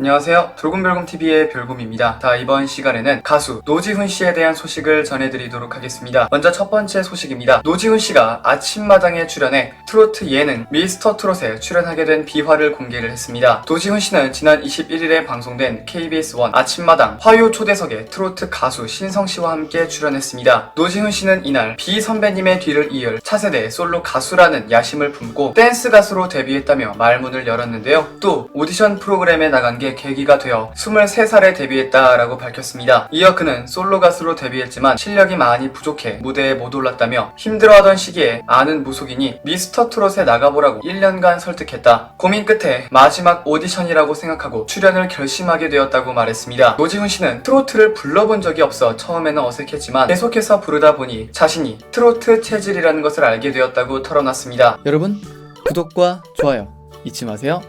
안녕하세요. 돌곰별곰TV의 별곰입니다. 자, 이번 시간에는 가수 노지훈 씨에 대한 소식을 전해드리도록 하겠습니다. 먼저 첫 번째 소식입니다. 노지훈 씨가 아침마당에 출연해 트로트 예능 미스터 트롯에 출연하게 된 비화를 공개를 했습니다. 노지훈 씨는 지난 21일에 방송된 KBS1 아침마당 화요 초대석에 트로트 가수 신성 씨와 함께 출연했습니다. 노지훈 씨는 이날 비 선배님의 뒤를 이을 차세대 솔로 가수라는 야심을 품고 댄스 가수로 데뷔했다며 말문을 열었는데요. 또 오디션 프로그램에 나간 게 계기가 되어 23살에 데뷔했다라고 밝혔습니다. 이어 그는 솔로 가수로 데뷔했지만 실력이 많이 부족해 무대에 못 올랐다며 힘들어하던 시기에 아는 무속인이 미스터 트롯에 나가보라고 1년간 설득했다. 고민 끝에 마지막 오디션이라고 생각하고 출연을 결심하게 되었다고 말했습니다. 노지훈 씨는 트로트를 불러본 적이 없어 처음에는 어색했지만 계속해서 부르다 보니 자신이 트로트 체질이라는 것을 알게 되었다고 털어놨습니다. 여러분 구독과 좋아요 잊지 마세요.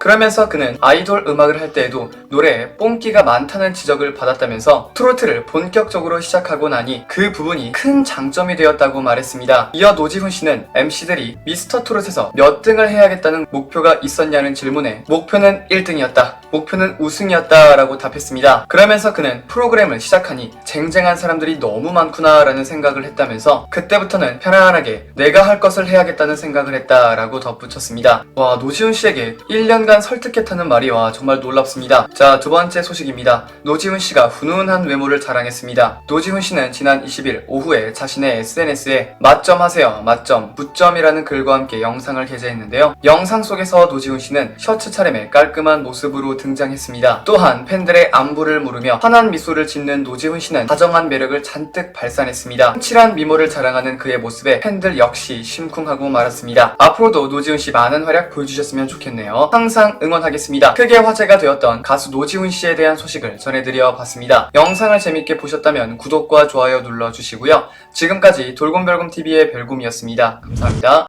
그러면서 그는 아이돌 음악을 할 때에도 노래에 뽕기가 많다는 지적을 받았다면서 트로트를 본격적으로 시작하고 나니 그 부분이 큰 장점이 되었다고 말했습니다. 이어 노지훈 씨는 MC들이 미스터 트롯에서 몇 등을 해야겠다는 목표가 있었냐는 질문에 목표는 1등이었다. 목표는 우승이었다 라고 답했습니다. 그러면서 그는 프로그램을 시작하니 쟁쟁한 사람들이 너무 많구나 라는 생각을 했다면서 그때부터는 편안하게 내가 할 것을 해야겠다는 생각을 했다 라고 덧붙였습니다. 와 노지훈 씨에게 1년간 설득했다는 말이 와 정말 놀랍습니다. 자 두 번째 소식입니다. 노지훈 씨가 훈훈한 외모를 자랑했습니다. 노지훈 씨는 지난 20일 오후에 자신의 SNS에 맛점 하세요 맛점 부점이라는 글과 함께 영상을 게재했는데요. 영상 속에서 노지훈 씨는 셔츠 차림에 깔끔한 모습으로 등장했습니다. 또한 팬들의 안부를 물으며 환한 미소를 짓는 노지훈 씨는 다정한 매력을 잔뜩 발산했습니다. 칠한 미모를 자랑하는 그의 모습에 팬들 역시 심쿵하고 말았습니다. 앞으로도 노지훈 씨 많은 활약 보여주셨으면 좋겠네요. 항상 응원하겠습니다. 크게 화제가 되었던 노지훈 씨에 대한 소식을 전해드려 봤습니다. 영상을 재밌게 보셨다면 구독과 좋아요 눌러주시고요. 지금까지 돌곰별곰TV의 별곰이었습니다. 감사합니다.